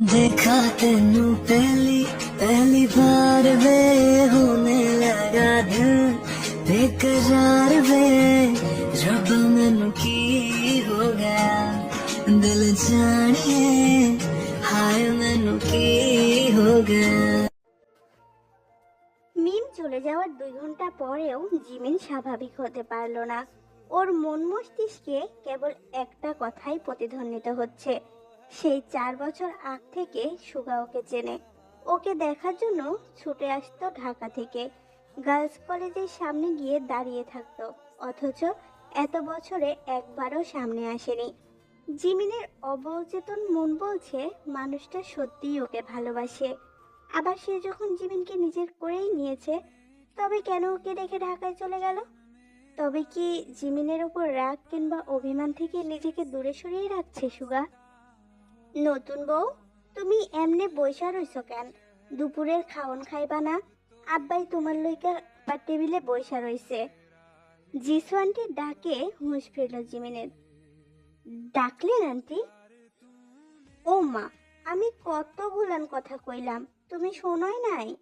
देखा तेनू पहली पहली बार वे होने लगा दिल बेकरार वे रब मैनू की हो गया दिल जाने हाय मैनू की हो गया মিম চলে যাওয়ার দুই ঘন্টা পরেও জিমিন স্বাভাবিক হতে পারল না ওর মন মস্তিষ্কে কেবল একটা কথাই প্রতিধ্বনিত হচ্ছে সেই চার বছর আগ থেকে সুগা ওকে চেনে। ওকে দেখার জন্য ছুটে আসতো ঢাকা থেকে। গার্লস কলেজের সামনে গিয়ে দাঁড়িয়ে থাকতো, অথচ এত বছরে একবারও সামনে আসেনি। জিমিনের অবচেতন মন বলছে, মানুষটা সত্যিই ওকে ভালোবাসে। আবার সে যখন জিমিনকে নিজের করেই নিয়েছে, তবে কেন ওকে রেখে ঢাকায় চলে গেল? তবে কি জিমিনের ওপর রাগ কিংবা অভিমান থেকে নিজেকে দূরে সরিয়ে রাখছে সুগা? নতুন বউ? তুমি এমনি বৈশা রইছ কেন? দুপুরের খাওন খাইবা না? আব্বাই তোমার লইকা টেবিলে বৈশা রইছে। জিসু আন্টি ডাকে হুঁশ ফিরল জিমিনের। ডাকলেন, আন্টি। ও মা, আমি কত গুলান কথা কইলাম, তুমি শোনোই নাই।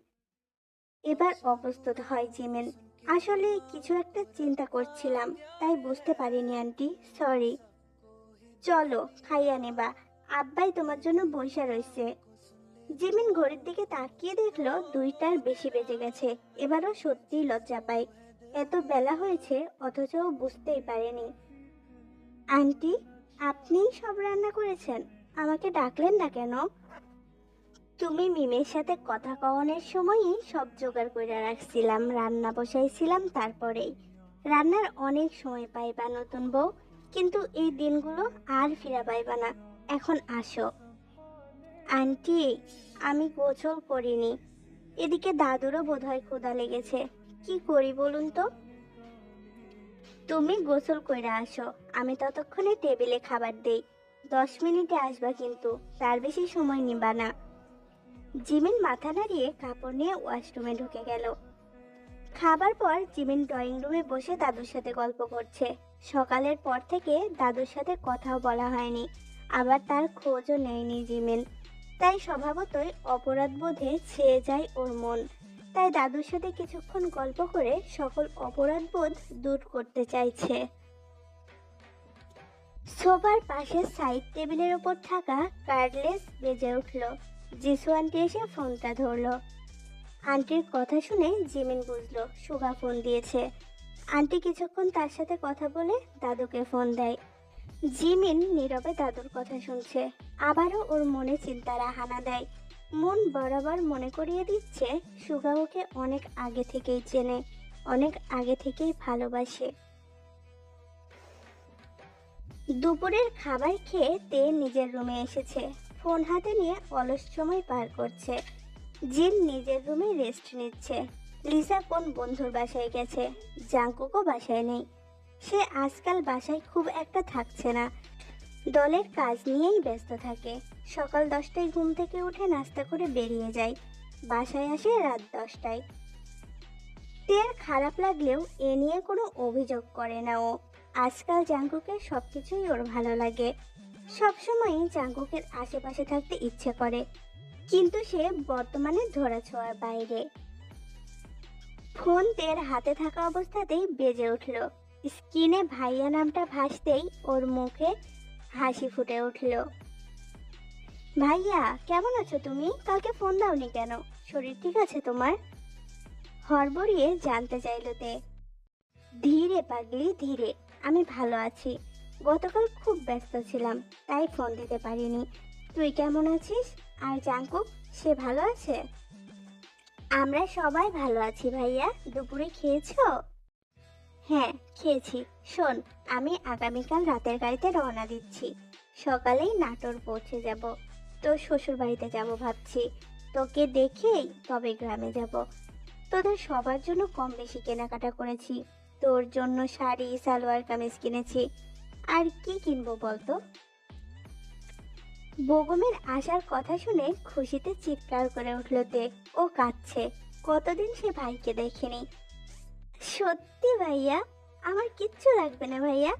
এবার অপ্রস্তুত হয় জিমেন। আসলে কিছু একটা চিন্তা করছিলাম, তাই বুঝতে পারিনি, আন্টি, সরি। চলো, খাইয়া নেবা। আব্বাই তোমার জন্য বসে রয়েছে। জিমিন ঘড়ির দিকে তাকিয়ে দেখল দুইটার বেশি বেজে গেছে। এবারও সত্যিই লজ্জা পায়। এত বেলা হয়েছে, অথচ বুঝতেই পারেনি। আন্টি, আপনিই সব রান্না করেছেন? আমাকে ডাকলেন না কেন? তুমি মিমের সাথে কথা কওয়ানোর সময়ই সব জোগাড় করে রাখছিলাম, রান্না বসাইছিলাম তারপরেই। রান্নার অনেক সময় পাইবা নতুন বউ, কিন্তু এই দিনগুলো আর ফিরা পাইবা না। এখন আসো। আন্টি, আমি গোসল করিনি। এদিকে দাদুরও বোধহয় ক্ষুধা লেগেছে। কি করি বলুন তো? তুমি গোসল কইরা আসো। আমি ততক্ষণে টেবিলে খাবার দেই। দশ মিনিটে আসবা কিন্তু, তার বেশি সময় নিবা না। জিমিন মাথা নাড়িয়ে কাপড় নিয়ে ওয়াশরুমে ঢুকে গেল। খাবার পর জিমিন ড্রয়িং রুমে বসে দাদুর সাথে গল্প করছে। সকালের পর থেকে দাদুর সাথে কথাও বলা হয়নি। আবার তার খোঁজও নেয়নি জিমিন তাই স্বভাবতই অপরাধ বোধে ছেয়ে যায় ওর মন। তাই দাদুর সাথে কিছুক্ষণ গল্প করে সকল অপরাধ বোধ দূর করতে চাইছে। সোফার পাশে সাইড টেবিলের ওপর থাকা কার্ডলেস বেজে উঠল। জিসু আন্টি এসে ফোনটা ধরলো। আন্টির কথা শুনে জিমিন বুঝলো, সুগা ফোন দিয়েছে। আন্টি কিছুক্ষণ তার সাথে কথা বলে দাদুকে ফোন দেয়। জিমিন নীরবে দাদুর কথা শুনছে। আবারও ওর মনে চিন্তার হানা দেয়। মন বরাবর মনে করিয়ে দিচ্ছে, সুগা ওকে অনেক আগে থেকেই চেনে, অনেক আগে থেকেই ভালোবাসে। দুপুরের খাবার খেয়ে তে নিজের রুমে এসেছে। ফোন হাতে নিয়ে অলস সময় পার করছে। জিন নিজের রুমে রেস্ট নিচ্ছে। লিসা কোন বন্ধুর বাসায় গেছে? জাঙ্কুকও বাসায় নেই। সে আজকাল বাসায় খুব একটা থাকছে না। দলের কাজ নিয়েই ব্যস্ত থাকে। সকাল দশটায় ঘুম থেকে উঠে নাস্তা করে বেরিয়ে যায়। বাসায় আসে রাত দশটায়। তের খারাপ লাগলেও এ নিয়ে কোনো অভিযোগ করে না ও। আজকাল জাঙ্কুকের সব কিছুই ওর ভালো লাগে। সবসময়ই জাঙ্কুকের আশেপাশে থাকতে ইচ্ছে করে। কিন্তু সে বর্তমানে ধরাছোঁয়ার বাইরে। ফোন তের হাতে থাকা অবস্থাতেই বেজে উঠল। স্ক্রিনে ভাইয়া নামটা ভাসতেই ওর মুখে হাসি ফুটে উঠল। ভাইয়া, কেমন আছো তুমি? কালকে ফোন দাওনি কেন? শরীর ঠিক আছে তোমার? হড়বড়িয়ে জানতে চাইলো তে। ধীরে পাগলি, ধীরে। আমি ভালো আছি। গতকাল খুব ব্যস্ত ছিলাম, তাই ফোন দিতে পারিনি। তুই কেমন আছিস? আর জাঙ্কুক সে ভালো আছে? আমরা সবাই ভালো আছি ভাইয়া। দুপুরে খেয়েছো? হ্যাঁ খেয়েছি। শোন, আমি আগামীকাল রাতের গাড়িতে রওনা দিচ্ছি। সকালেই নাটোর পৌঁছে যাব। তোর শ্বশুর বাড়িতে যাব ভাবছি। তোকে দেখেই তবে গ্রামে যাব। তোদের সবার জন্য কম বেশি কেনাকাটা করেছি। তোর জন্য শাড়ি, সালোয়ার, কামিজ কিনেছি। আর কি কিনবো বলতো? বগমের আসার কথা শুনে খুশিতে চিৎকার করে উঠল দেখ ও কাঁদছে। কতদিন সে ভাইকে দেখেনি? সত্যি ভাইয়া, আমার কিচ্ছু লাগবে না ভাইয়া।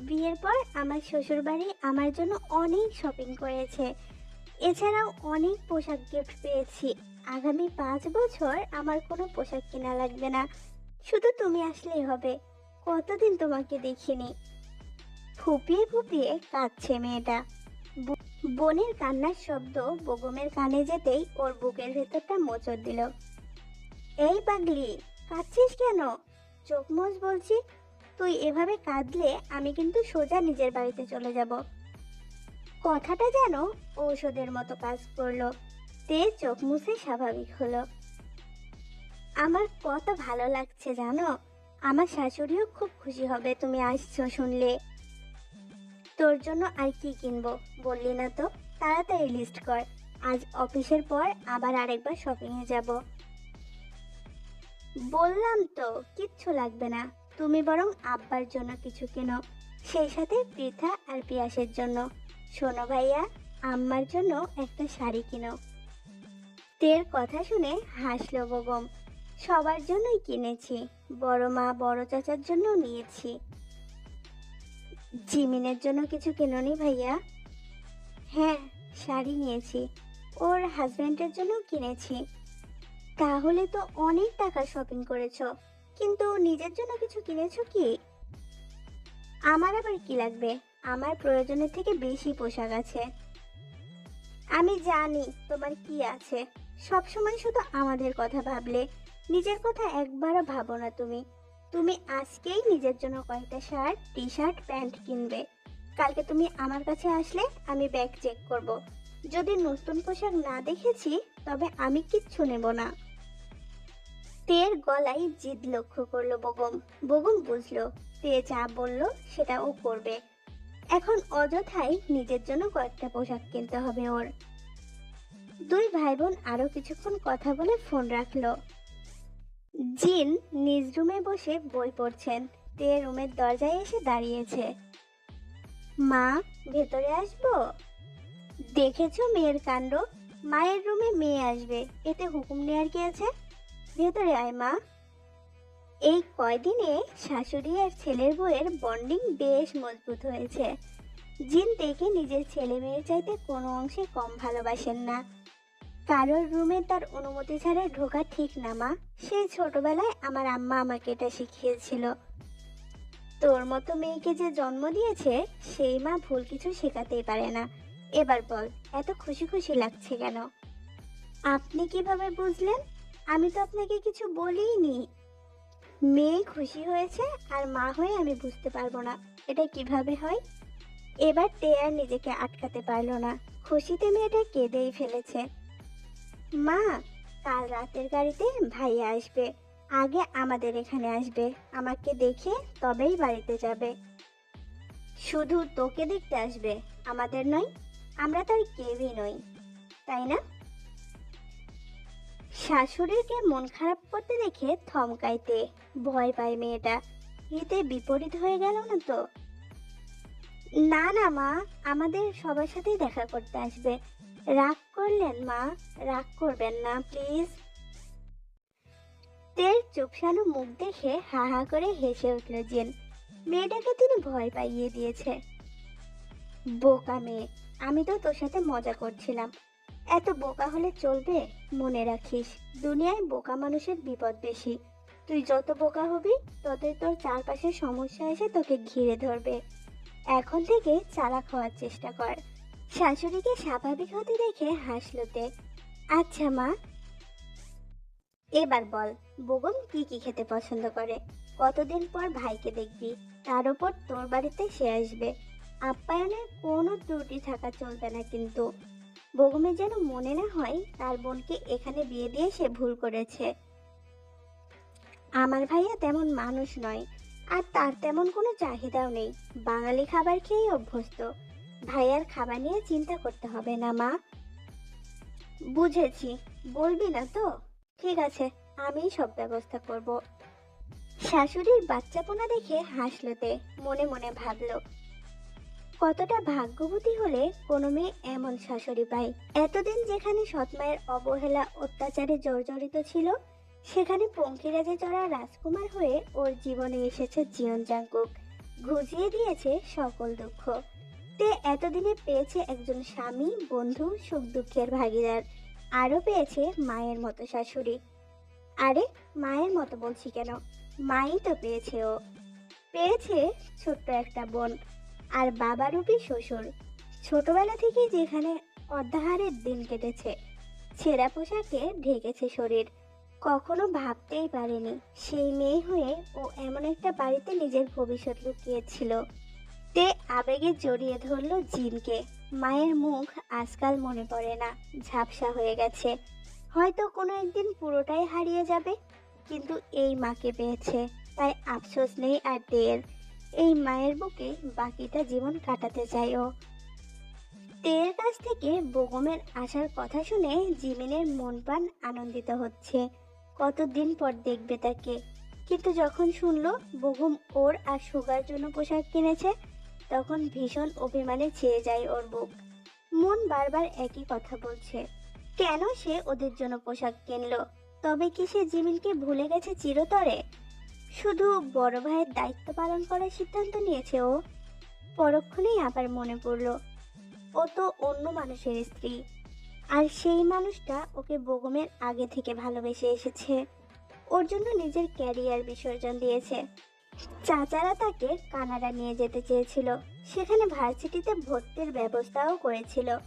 বিয়ের পর আমার শ্বশুর বাড়ি আমার জন্য অনেক শপিং করেছে। এছাড়াও অনেক পোশাক গিফট পেয়েছি। আগামী পাঁচ বছর আমার কোনো পোশাক কেনা লাগবে না। শুধু তুমি আসলেই হবে। কতদিন তোমাকে দেখিনি। ফুপিয়ে ফুপিয়ে কাঁদছে মেয়েটা। বোনের কান্নার শব্দ বগমের কানে যেতেই ওর বুকের ভেতরটা মোচড় দিল। এই পাগলি কাঁদছিস কেন? চোখ মোজ বলছি। তুই এভাবে কাঁদলে আমি কিন্তু সোজা নিজের বাড়িতে চলে যাব। কথাটা যেন ঔষধের মতো কাজ করল। তে চোখ মুছে স্বাভাবিক হলো। আমার কত ভালো লাগছে জানো? আমার শাশুড়িও খুব খুশি হবে তুমি আসছো শুনলে। তোর জন্য আর কি কিনবো বললি না তো? তাড়াতাড়ি লিস্ট কর। আজ অফিসের পর আবার আরেকবার শপিংয়ে যাব। বললাম তো, কিচ্ছু লাগবে না। তুমি বরং আব্বার জন্য কিছু কেনো, সেই সাথে পৃথা আর পিয়াসের জন্য। শোনো ভাইয়া, আম্মার জন্য একটা শাড়ি কিনো। তের কথা শুনে হাসলো বেগম। সবার জন্যই কিনেছি, বড় মা বড় চাচার জন্য নিয়েছি। জিমিনের জন্য কিছু কেননি ভাইয়া? হ্যাঁ শাড়ি নিয়েছি। ওর হাজব্যান্ডের জন্য কিনেছি। তাহলে তো অনেক টাকা শপিং করেছ। কিন্তু নিজের জন্য কিছু কিনেছো কি? আমার আবার কি লাগবে? আমার প্রয়োজনের থেকে বেশি পোশাক আছে। আমি জানি তোমার কি আছে। সব সময় শুধু আমাদের কথা ভাবলে। নিজের কথা একবারও ভাবো না তুমি। তুমি আজকেই নিজের জন্য কয়েকটা শার্ট টি শার্ট প্যান্ট কিনবে। কালকে তুমি আমার কাছে আসলে আমি ব্যাগ চেক করব। যদি নতুন পোশাক না দেখেছি, তবে আমি কিচ্ছু নেব না। তের গলায় জিদ লক্ষ্য করল বগম। বগম বুঝলো তে যা বলল সেটা ও করবে। এখন অযথাই নিজের জন্য কয়েকটা পোশাক কিনতে হবে ওর। দুই ভাই বোন আরও কিছুক্ষণ কথা বলে ফোন রাখল। জিন নিজ রুমে বসে বই পড়ছেন। তে রুমের দরজায় এসে দাঁড়িয়েছে। মা, ভেতরে আসব? দেখেছ মেয়ের কাণ্ড? মায়ের রুমে মেয়ে আসবে। এতে হুকুম নেয়ার কি আছে? ভেতরে আয়, মা। এই কয়দিনে শাশুড়ি আর ছেলের বউয়ের বন্ডিং বেশ মজবুত হয়েছে। জিন দেখে নিজের ছেলে মেয়ের চাইতে কোনো অংশে কম ভালোবাসেন না। কারোর রুমে তার অনুমতি ছাড়া ঢোকা ঠিক না, মা। সেই ছোটবেলায় আমার আম্মা আমাকে এটা শিখিয়েছিল। তোর মতো মেয়েকে যে জন্ম দিয়েছে, সেই মা ভুল কিছু শেখাতেই পারে না। এবার বল, এত খুশি খুশি লাগছে কেন? আপনি কীভাবে বুঝলেন? আমি তো আপনাকে কিছু বলিনি। মেয়ে খুশি হয়েছে আর মা হয়ে আমি বুঝতে পারব না, এটা কীভাবে হয়? এবার তে আর নিজেকে আটকাতে পারল না, খুশিতে মেয়েটা কেঁদেই ফেলেছে। মা, কাল রাতের গাড়িতে ভাইয়া আসবে, আগে আমাদের এখানে আসবে, আমাকে দেখে তবেই বাড়িতে যাবে। শুধু তোকে দেখতে আসবে, আমাদের নয় আমরা তার কেউই নই, তাই না? শাশুড়িকে মন খারাপ করতে দেখে থমকাইতে ভয় পায় মেয়েটা। এতে বিপরীত হয়ে গেল না তো? না না মা, আমাদের সবার সাথেই দেখা করতে আসবে। রাগ করলেন মা, রাগ করবেন না, প্লিজ। তের চুপসানো মুখ দেখে হা হা করে হেসে উঠল জেন। মেয়েটাকে তিনি ভয় পাইয়ে দিয়েছে। বোকা মেয়ে আমি তো তোর সাথে মজা করছিলাম। এত বোকা হলে চলবে? মনে রাখিস, দুনিয়ায় বোকা মানুষের বিপদ বেশি। তুই যত বোকা হবি, ততই তোর চারপাশে সমস্যা এসে তোকে ঘিরে ধরবে। এখন থেকে চালাক হওয়ার চেষ্টা কর। শাশুড়িকে স্বাভাবিক হতে দেখে হাসলোতে আচ্ছা মা। এবার বল বগম কি কি খেতে পছন্দ করে? কতদিন পর ভাইকে দেখবি? তার উপর তোর বাড়িতে সে আসবে। আপ্যায়নের কোনো ত্রুটি থাকা চলবে না কিন্তু। বগমের যেন মনে না হয় তার বোনকে এখানে বিয়ে দিয়ে সে ভুল করেছে। আমার ভাইয়া তেমন মানুষ নয়, আর তার তেমন কোনো চাহিদাও নেই। বাঙালি খাবার খেয়েই অভ্যস্ত। ভাইয়ার খাবার নিয়ে চিন্তা করতে হবে না, মা। বুঝেছি, বলবি না তো? ঠিক আছে, আমিই সব ব্যবস্থা করব। শাশুড়ির বাচ্চাপোনা দেখে হাসলোতে মনে মনে ভাবলো কতটা ভাগ্যবতী হলে কোনো মেয়ে এমন শাশুড়ি পায়? এতদিন যেখানে সৎমায়ের অবহেলা, অত্যাচারে জর্জরিত ছিল, সেখানে পঙ্কিরাজে চড়া রাজকুমার হয়ে ওর জীবনে এসেছে জীবন জাঙ্কুক ঘুজিয়ে দিয়েছে সকল দুঃখ। তে এতদিনে পেয়েছে একজন স্বামী, বন্ধু, সুখ দুঃখের ভাগিদার। আরও পেয়েছে মায়ের মতো শাশুড়ি। আরে, মায়ের মতো বলছি কেন? মাই তো পেয়েছে ও। পেয়েছে ছোট্ট একটা বোন। আর বাবারূপী শ্বশুর। ছোটবেলা থেকেই যেখানে অর্ধাহারের দিন কেটেছে, ছেঁড়া পোশাকে ঢেকেছে শরীর। কখনো ভাবতেই পারেনি, সেই মেয়ে হয়ে ও এমন একটা বাড়িতে নিজের ভবিষ্যৎ লুকিয়েছিল। তে আবেগে জড়িয়ে ধরলো জিনকে। মায়ের মুখ আজকাল মনে পড়ে না, ঝাপসা হয়ে গেছে। হয়তো কোনো একদিন পুরোটাই হারিয়ে যাবে, কিন্তু এই মাকে পেয়েছে, তাই আফসোস নেই আর টের এই মায়ের বুকে বাকিটা জীবন কাটাতে চাই ও তের কাছ থেকে বগমের আসার কথা শুনে জিমিনের মন প্রাণ আনন্দিত হচ্ছে। কতদিন পর দেখবে তাকে। কিন্তু যখন শুনলো বগম ওর আর সুগার জন্য পোশাক কিনেছে, তখন ভীষণ অভিমানে ছেয়ে যায় ওর বুক। মন বারবার একই কথা বলছে। কেন সে ওদের জন্য পোশাক কিনলো? তবে কি সে জিমিনকে ভুলে গেছে চিরতরে? শুধু বড় ভাইয়ের দায়িত্ব পালন করার সিদ্ধান্ত নিয়েছে ও। পরক্ষণেই আবার মনে পড়ল, ও তো অন্য মানুষের স্ত্রী। আর সেই মানুষটা ওকে বগমের আগে থেকে ভালোবেসে এসেছে। ওর জন্য নিজের ক্যারিয়ার বিসর্জন দিয়েছে। চাচারা তাকে কানাডা নিয়ে যেতে চেয়েছিল। সেখানে ভার্সিটিতে ভর্তির ব্যবস্থাও করেছিল।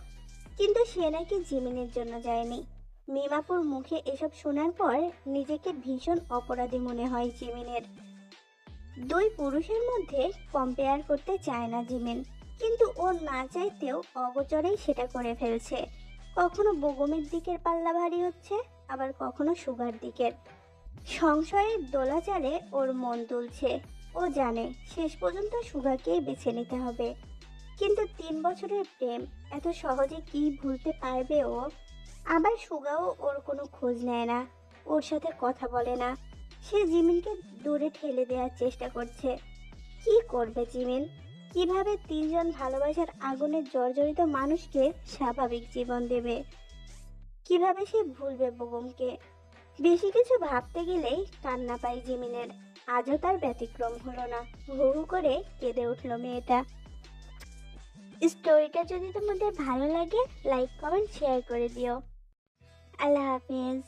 কিন্তু সে নাকি জিমিনের জন্য যায়নি। মিমাপুর মুখে এসব শোনার পর নিজেকে ভীষণ অপরাধী মনে হয় জিমিনের। দুই পুরুষের মধ্যে কম্পেয়ার করতে চায় না জিমিন, কিন্তু ও না চাইতেও অগোচরেই সেটা করে ফেলছে। কখনো বগমের দিকের পাল্লা ভারী হচ্ছে, আবার কখনো সুগার দিকের। সংশয়ের দোলাচালে ওর মন তুলছে ও জানে শেষ পর্যন্ত সুগাকেই বেছে নিতে হবে। কিন্তু তিন বছরের প্রেম, এত সহজে কি ভুলতে পারবে ও? আবার সুগাও ওর কোনো খোঁজ নেয় না। ওর সাথে কথা বলে না। সে জিমিনকে দূরে ঠেলে দেওয়ার চেষ্টা করছে। কি করবে জিমিন? কীভাবে তিনজন ভালোবাসার আগুনে জর্জরিত মানুষকে স্বাভাবিক জীবন দেবে? কীভাবে সে ভুলবে বগমকে বেশি কিছু ভাবতে গেলেই কান্না পায় জিমিনের। আজও তার ব্যতিক্রম হলো না। হু হু করে কেঁদে উঠল মেয়েটা। স্টোরিটা যদি তোমাদের ভালো লাগে, লাইক, কমেন্ট, শেয়ার করে দিও। আল্লাহ হাফিজ